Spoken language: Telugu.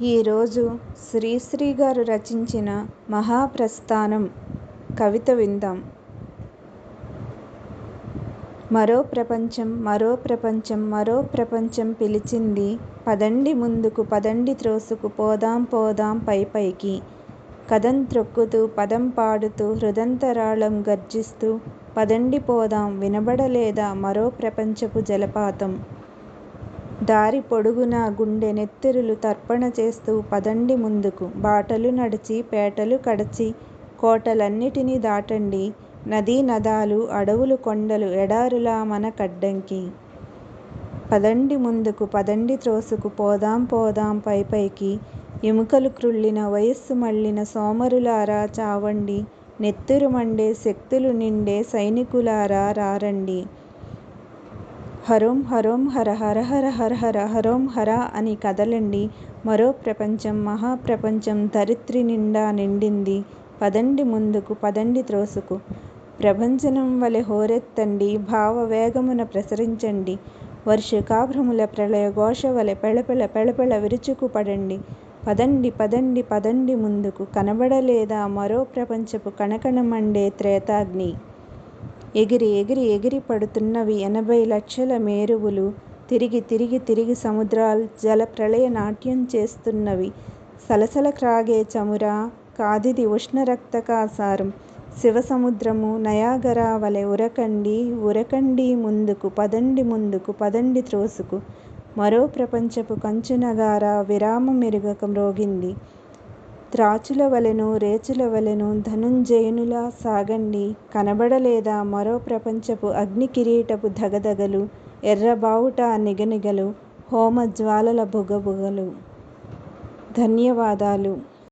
ఈరోజు శ్రీశ్రీ గారు రచించిన మహాప్రస్థానం కవిత విందాం. మరో ప్రపంచం మరో ప్రపంచం మరో ప్రపంచం పిలిచింది పదండి ముందుకు పదండి త్రోసుకు పోదాం పోదాం పై పైకి. కదం త్రొక్కుతూ పదం పాడుతూ హృదంతరాళం గర్జిస్తూ పదండి పోదాం వినబడలేదా మరో ప్రపంచపు జలపాతం? దారి పొడుగునా గుండె నెత్తురులు తర్పణ చేస్తూ పదండి ముందుకు. బాటలు నడిచి పేటలు కడచి కోటలన్నిటినీ దాటండి. నదీ నదాలు అడవులు కొండలు ఎడారులా మన కడ్డంకి. పదండి ముందుకు పదండి త్రోసుకు పోదాం పోదాం పైపైకి ఎముకలు క్రుళ్ళిన వయస్సు మళ్ళిన సోమరులారా చావండి. నెత్తురు మండే శక్తులు నిండే సైనికులారా రారండి. హరోం హరోం హర హర హర హర హర హరోం హర అని కదలండి. మరో ప్రపంచం మహాప్రపంచం ధరిత్రి నిండా నిండింది. పదండి ముందుకు పదండి త్రోసుకు. ప్రభంజనం వలె హోరెత్తండి భావవేగమున ప్రసరించండి. వర్షకాభ్రముల ప్రళయ ఘోష వలె పెళపెళ పెళపెళ విరుచుకుపడండి పదండి పదండి పదండి ముందుకు. కనబడలేదా మరో ప్రపంచపు కణకణమండే త్రేతాగ్ని? ఎగిరి ఎగిరి ఎగిరి పడుతున్నవి ఎనభై లక్షల మేరువులు. తిరిగి తిరిగి తిరిగి సముద్రాలు జల ప్రళయ నాట్యం చేస్తున్నవి. సలసల క్రాగే చమురా కాదిది ఉష్ణరక్తకాసారం. శివసముద్రము నయాగరా వలె ఉరకండి ఉరకండి ముందుకు పదండి ముందుకు పదండి త్రోసుకు. మరో ప్రపంచపు కంచునగార విరామమెరుగక మ్రోగింది త్రాచుల వలెను రేచుల వలెను ధనుంజయునిలా సాగండి. కనబడలేదా మరో ప్రపంచపు అగ్ని కిరీటపు ధగధగలు ఎర్రబావుట నిగనిగలు హోమ జ్వాలల బుగబుగలు. ధన్యవాదాలు.